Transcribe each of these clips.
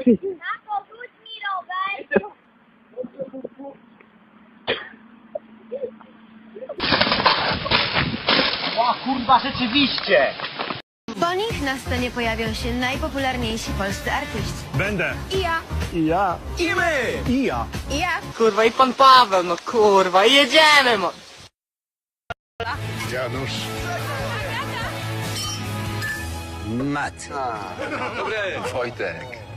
Tato, rzuć mi rower! O kurwa, rzeczywiście! Po nich na scenie pojawią się najpopularniejsi polscy artyści. Będę. I ja, I ja. I my! I ja. i ja. Kurwa, i pan Paweł, no kurwa, i jedziemy, mo! Janusz. Mat. Wojtek.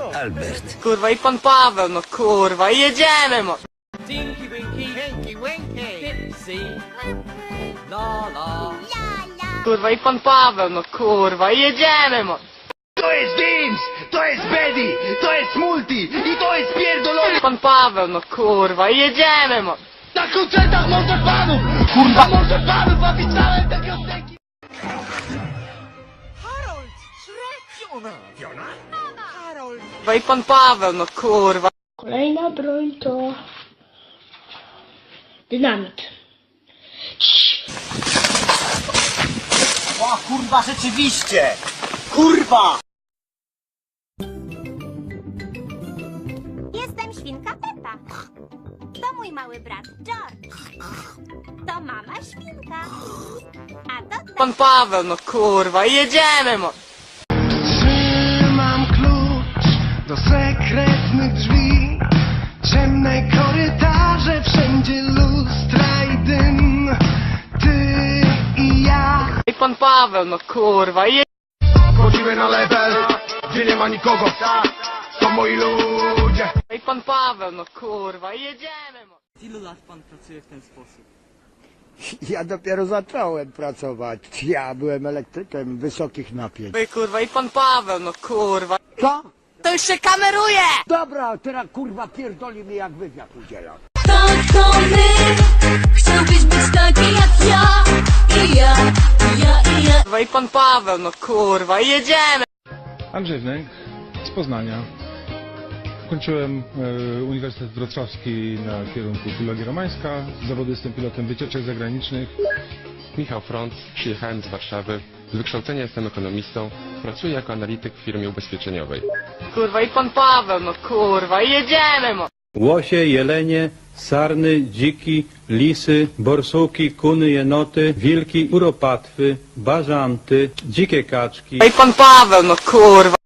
Albert. Kurwa, i pan Paweł, no kurwa, i jedziemy, mo! Tinky Winky, Hinky Winky, Pipsy, La La. Kurwa, i pan Paweł, no kurwa, i jedziemy, mo! To jest Dins! To jest Bedi! To jest Multi! I to jest pierdolony! Pan Paweł, no kurwa, i jedziemy, mo! Na koncertach może panów! Kurwa! Może panów opisałem te piosenki! Kurwa, i pan Paweł, no kurwa. Kolejna broń to dynamit. O kurwa, rzeczywiście! Kurwa! Jestem świnka Pepa. To mój mały brat George. To mama świnka. A to Pan Paweł, no kurwa, i jedziemy, mo! Pan Paweł, no kurwa, i Wchodzimy na level, gdzie nie ma nikogo. To moi ludzie. I pan Paweł, no kurwa, i jedziemy, mo! Ilu lat pan pracuje w ten sposób? Ja dopiero zacząłem pracować. Ja byłem elektrykiem wysokich napięć. Ej, kurwa, i pan Paweł, no kurwa. Co? To już się kameruje! Dobra, teraz kurwa pierdoli mi jak wywiad udziela. To co my? Chciałbyś być taki jak i pan Paweł, no kurwa, i jedziemy! Andrzej Wnęk z Poznania. Kończyłem e, Uniwersytet Wrocławski na kierunku Filologia Romańska. Z zawodu jestem pilotem wycieczek zagranicznych. Michał Front, przyjechałem z Warszawy. Z wykształcenia jestem ekonomistą. Pracuję jako analityk w firmie ubezpieczeniowej. Kurwa, i pan Paweł, no kurwa, i jedziemy, mo! Łosie, jelenie, sarny, dziki, lisy, borsuki, kuny, jenoty, wilki, uropatwy, bażanty, dzikie kaczki, Ej, pan Paweł, no kurwa.